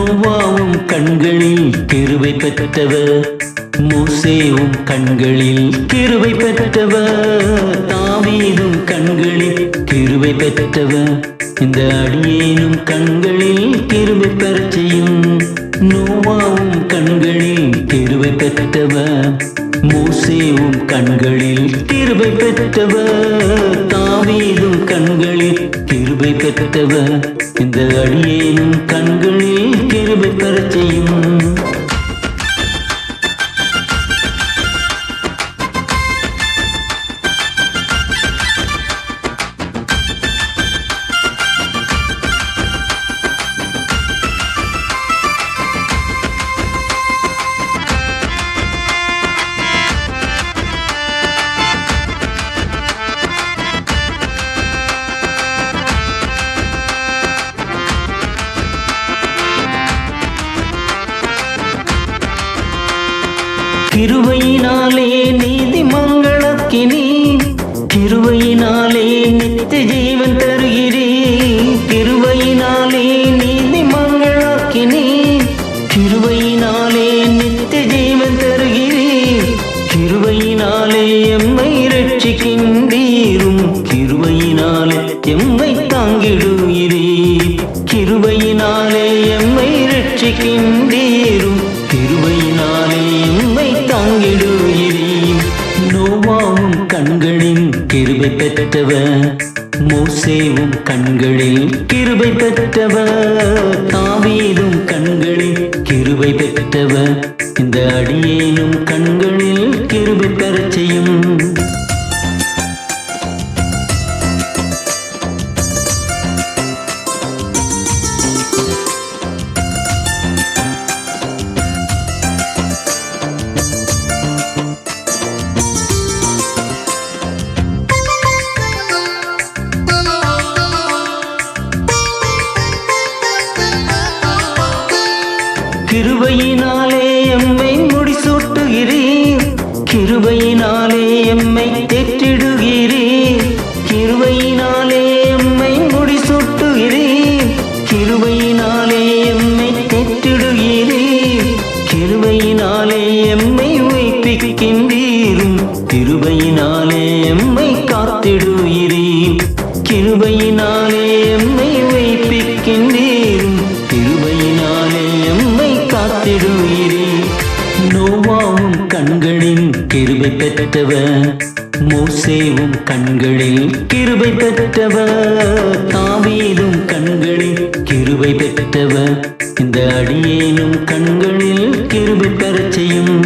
நோவாவும் கண்களில் கிருவை பெற்றவர். மூசேவும் கண்களில் கிருவை பெற்றவர். தாவீதும் கண்களில் கிருவை பெற்றவர். இந்த அடியேனும் கண்களில் கிருவை பெறச் செய்யும் நோவாவும் கண்களில் கிருவை பெற்றவர். மூசேவும் கண்களில் கிருவை பெற்றவர். கிருபை பெற்றவர். இந்த அடியேனும் கண்களில் கிருபை பெறச் செய்யும். கிருவையினாலே நீதி மங்களக்கினி கிருவையினாலே நித்திய ஜீவன் தருகிறே கிருவையினாலே நீதி மங்களக்கினி கிருவையினாலே நித்திய ஜீவன் தருகிறே கிருவையினாலே எம்மை ரட்சிக்கின்றீரும் கிருவையினாலே எம்மை தாங்கிடுகிறே கிருவையினாலே எம்மை ரட்சிக்கின்ற கிருபை பெற்றவர் மோசேவும் கண்களில் கிருபை பெற்றவர் தாவீதும் கண்களில் கிருபை பெற்றவர். இந்த அடியேனும் கண்களில் கிருபை கிருபையினாலே எம்மை முடிசூட்டுகிறீர். கிருபையினாலே எம்மை தேற்றிடுகிறீர் கிருபை பெற்றவர் மோசேவும் கண்களில் கிருபை பெற்றவ தாவீதும் கண்களில் கிருபை பெற்றவர். இந்த அடியேனும் கண்களில் கிருபை பெறச் செய்யும்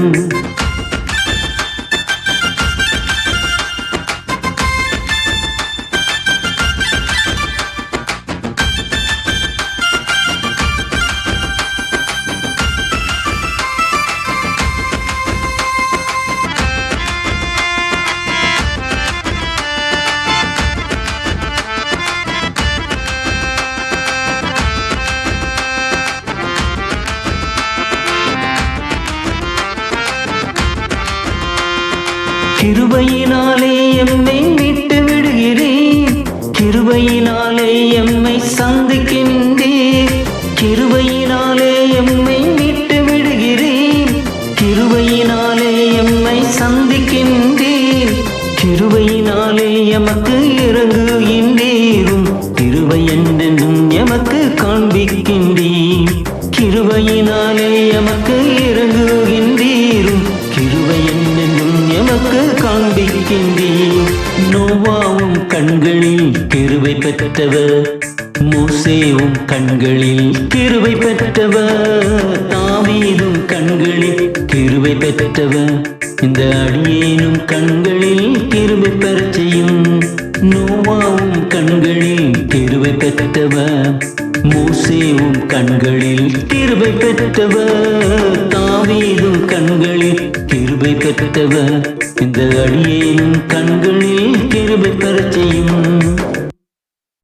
கிருபையினாலே எம்மை விட்டு விடுகிறேன் கிருபையினாலே எம்மை சந்திக்கின்றேன் கிருபையினாலே எம்மை விட்டு விடுகிறேன் கிருபையினாலே எம்மை சந்திக்கின்றேன் கிருபையினாலே எமக்கு இறங்குகின்றேரும். கிருபை என்றென்றும் எமக்கு காண்பிக்கின்ற சிந்தி நோவாவும் கண்களில் கிருவை பெற்றவர். மூசேவும் கண்களில் கிருவை பெற்றவர். தாவீதும் கண்களில் கிருவை பெற்றவர். இந்த அடியேனும் கண்களில் கிருவை பெறச் செய்யும் நோவாவும் கண்களில் கிருவை பெற்றவர். மூசேவும் கண்களில் கிருவை பெற்றவர். தாவீதும் கண்களில் கிருபை பெற்றவர் இந்த அடியேனும் கண்களில் கிருபை பெறச் செய்யும்